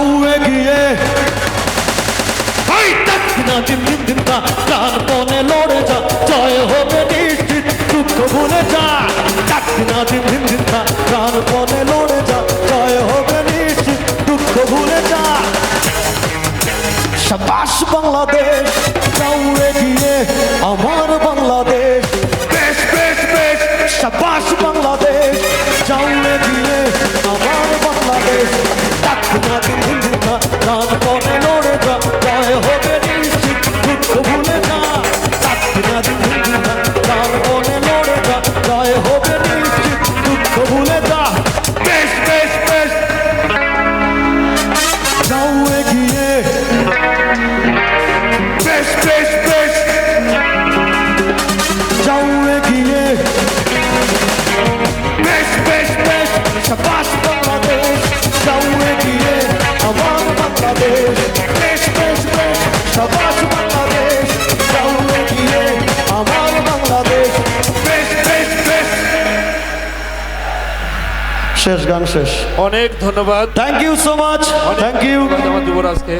কাউয়ে গিয়ে। না দিন দিন দিন তা কান পনে লড়ে যা, জয় হবে নিশ্চিত, দুঃখ ভুলে যা। চাকরি না দিন দিন দিন তা কান পনে লড়ে যা, জয় হবে নিশ্চিত, দুঃখ ভুলে যা। না প্রাণপণে সাবাস বাংলাদেশ আমার বাংলাদেশ। শেষ গান শেষ। অনেক ধন্যবাদ। Thank you so much thank you ধন্যবাদ যুবরাজকে।